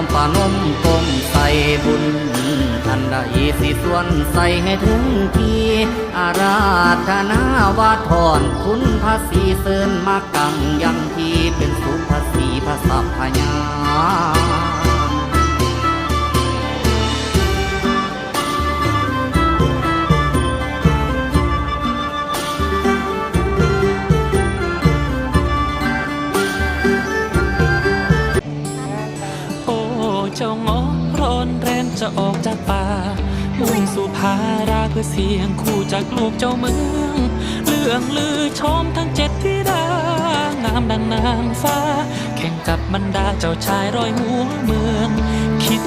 บน้อมปานมกงใส่บุญอันใดสิส่วนใส่ให้ถึงทีอาราธนาวาทอนคุณภาษีเสินมากังยังทีเป็นสุภาษีภาษาพญา เจ้างอร้อนแรนจะออกจากป่ามุ่งสู่ภาราเพื่อเสียงคู่จากลูกเจ้าเมืองเรื่องลือชมทั้งเจ็ดที่ดางามดังนางฟ้า แข่งกับบรรดาเจ้าชายร้อยหัวเมือง คิด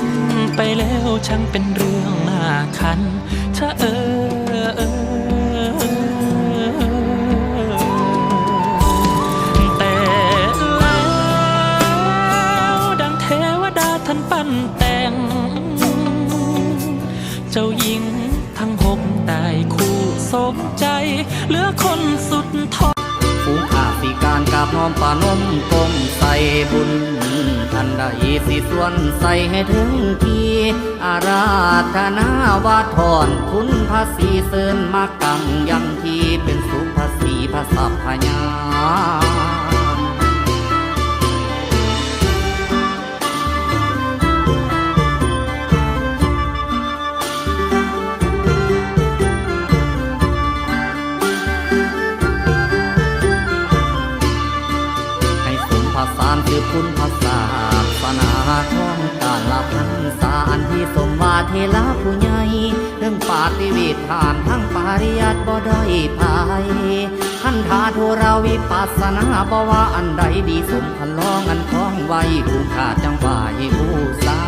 ไปแล้วช่างเป็นเรื่องน่าคันชะเออเออ ทั้งหกได้คู่สมใจ เหลือคนสุดท้องผู้ขาสิการกราบน้อมปานมกงใส่บุญอันใดสิส่วนใส่ให้ถึงทีอาราธนาวาทอนคุณภาษีเสินมากังยังทีเป็นสุภาษีภาษาพญา สาษานคือคุณภาษาศาสนาท้องกาละพันสาอันที่สมวาเทลาผู้ใหญ่เรื่องปาติวิธานทั้งปาริยัติบ่ได้ภายขันธาทุราวิปัสสนาบว่าอันใดดีสมพันลองอันคล้องไว้ผู้ขาดจังหวะผู้สา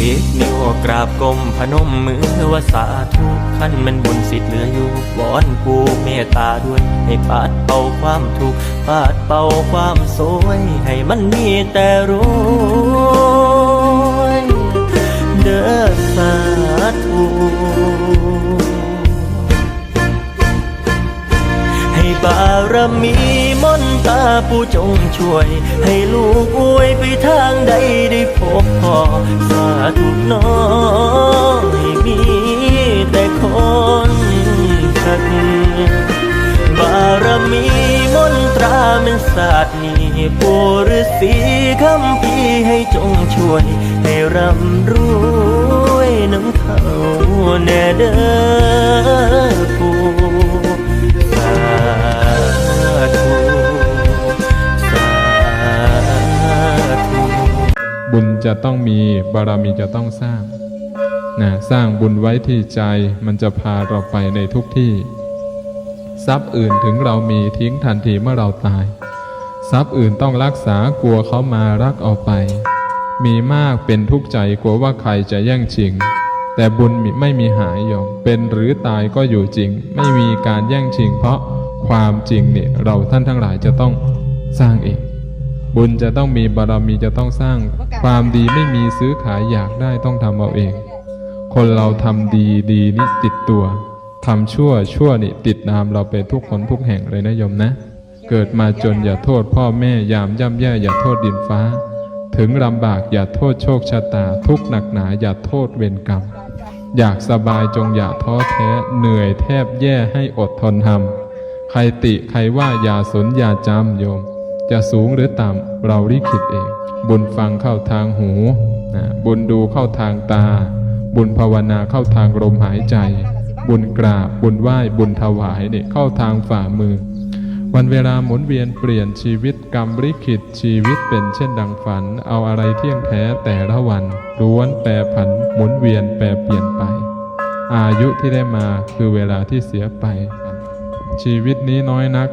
สิบนิ้วกราบกลมพนมมือว่าสาธุขั้นมันบุญสิทธิ์เหลืออยู่วอนกูเมตตาด้วยให้ปาดเป่าความทุกข์ปาดเป่าความสวยให้มันมีแต่รวยเด้อสาธุารมีมนตาผู้จงช่วย ให้ลูกอวยไปทางใดได้พบพอสาธุน้องให้มีแต่คนสักบารมีมนตราเป็นศาสตร์นี้ปูฤาษีคำพีให้จงช่วย ให้ร่ำรวย บุญจะต้องมีบารมีจะต้องสร้างนะสร้างบุญไว้ที่ใจมันจะพาเราไปในทุกที่ ทรัพย์อื่นถึงเรามีทิ้งทันทีเมื่อเราตาย ทรัพย์อื่นต้องรักษากลัวเขามารักเอาไป มีมากเป็นทุกข์ใจกลัวว่าใครจะแย่งชิง แต่บุญไม่มีหายยอมเป็นหรือตายก็อยู่จริง ไม่มีการแย่งชิง เพราะความจริงเนี่ยเราท่านทั้งหลายจะต้องสร้างเอง บุญจะต้องมีบารมีจะต้องสร้าง ความดีไม่มีซื้อขายอยากได้ต้องทำเอาเอง คนเราทำดีดีนี่ติดตัวทำชั่วชั่วนี่ติดตามเราไปทุกคนทุกแห่งเลยนะโยมนะ เกิดมาจนอย่าโทษพ่อแม่ยามย่ำแย่อย่าโทษดินฟ้า ถึงลำบากอย่าโทษโชคชะตา ทุกหนักหนาอย่าโทษเวรกรรม อยากสบายจงอย่าท้อแท้เหนื่อยแทบแย่ให้อดทนทำใครติใครว่าอย่าสนอย่าจำโยม จะสูงหรือต่ำเราลิขิตเอง บุญฟังเข้าทางหูนะบุญดูเข้าทางตา บุญภาวนาเข้าทางลมหายใจ บุญกราบ บุญไหว้ บุญถวายเนี่ยเข้าทางฝ่ามือ วันเวลาหมุนเวียนเปลี่ยนชีวิตกรรมลิขิตชีวิตเป็นเช่นดังฝัน เอาอะไรเที่ยงแท้แต่ละวันล้วนแปรผันหมุนเวียนแปรเปลี่ยนไป อายุที่ได้มาคือเวลาที่เสียไป ชีวิตนี้น้อยนัก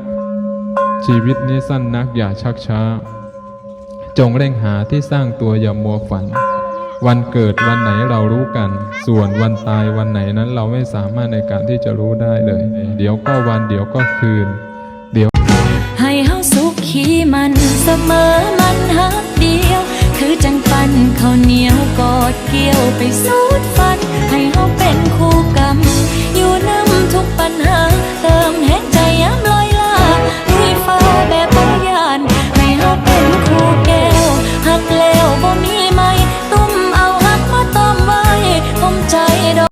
ชีวิตนี้สั้นนักอย่าชักช้า จงเร่งหาที่สร้างตัวอย่ามัวฝัน วันเกิดวันไหนเรารู้กัน ส่วนวันตายวันไหนนั้นเราไม่สามารถในการที่จะรู้ได้เลย เดี๋ยวก็วันเดี๋ยวก็คืน เดี๋ยว ให้เฮาสุขขีมันเสมอมันฮักเดียว คือจังปันข้าวเหนียวกอดเกี่ยวไปสูดฟัน ให้เฮาเป็นคู่กรรมอยู่นำทุกปัญหาเติมเห็น